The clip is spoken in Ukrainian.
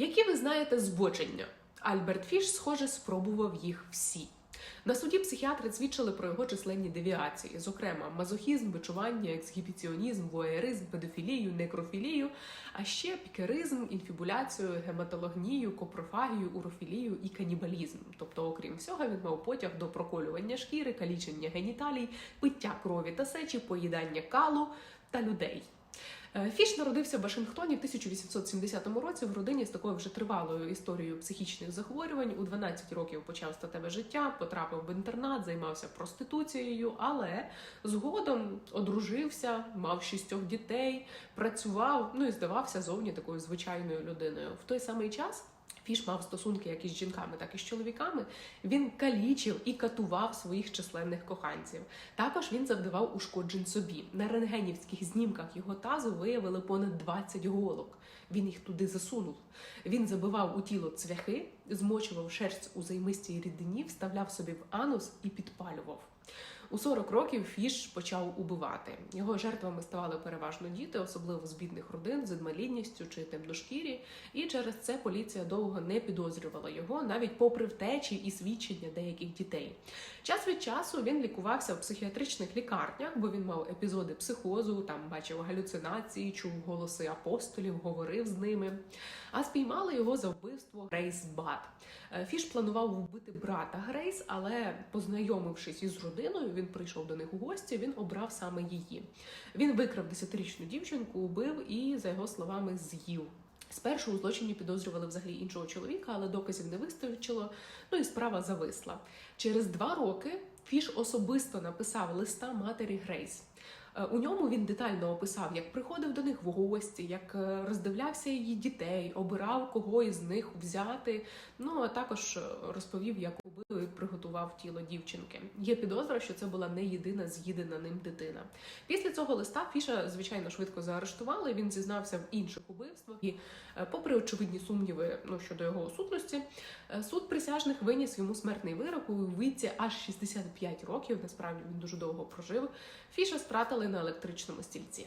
Які ви знаєте збочення? Альберт Фіш, схоже, спробував їх всі. На суді психіатри свідчили про його численні девіації, зокрема мазохізм, бичування, ексгібіціонізм, воєризм, педофілію, некрофілію, а ще пікеризм, інфібуляцію, гематологнію, копрофагію, урофілію і канібалізм. Тобто, окрім всього, він мав потяг до проколювання шкіри, калічення геніталій, пиття крові та сечі, поїдання калу та людей. Е, Фіш народився в Вашингтоні в 1870 році в родині з такою вже тривалою історією психічних захворювань. У 12 років почав статеве життя, потрапив в інтернат, займався проституцією, але згодом одружився, мав шістьох дітей, працював, ну і здавався зовні такою звичайною людиною. В той самий час. Фіш мав стосунки як із жінками, так і з чоловіками. Він калічив і катував своїх численних коханців. Також він завдавав ушкоджень собі. На рентгенівських знімках його тазу виявили понад 20 голок. Він їх туди засунув. Він забивав у тіло цвяхи, змочував шерсть у займистій рідині, вставляв собі в анус і підпалював. У 40 років Фіш почав убивати. Його жертвами ставали переважно діти, особливо з бідних родин, з інвалідністю чи темношкірі. І через це поліція довго не підозрювала його, навіть попри втечі і свідчення деяких дітей. Час від часу він лікувався в психіатричних лікарнях, бо він мав епізоди психозу, там бачив галюцинації, чув голоси апостолів, говорив з ними. А спіймали його за вбивство Грейс Бат. Е, Фіш планував вбити брата Грейс, але познайомившись із родиною, він прийшов до них у гості. Він обрав саме її. Він викрав десятирічну дівчинку, убив і, за його словами, з'їв. Спершу у злочині підозрювали взагалі іншого чоловіка, але доказів не вистачило. Ну і справа зависла. Через два роки Фіш особисто написав листа матері Грейс. Е, У ньому він детально описав, як приходив до них в гості, як е, роздивлявся її дітей, обирав кого із них взяти. Ну а також е, розповів, як убив і приготував тіло дівчинки. Є підозра, що це була не єдина з'їдена ним дитина. Після цього листа Фіша звичайно швидко заарештували. Він зізнався в інших убивствах. І, попри очевидні сумніви ну, щодо його осудності, суд присяжних виніс йому смертний вирок у віці аж 65 років. Насправді він дуже довго прожив. Фіша стратили на електричному стільці.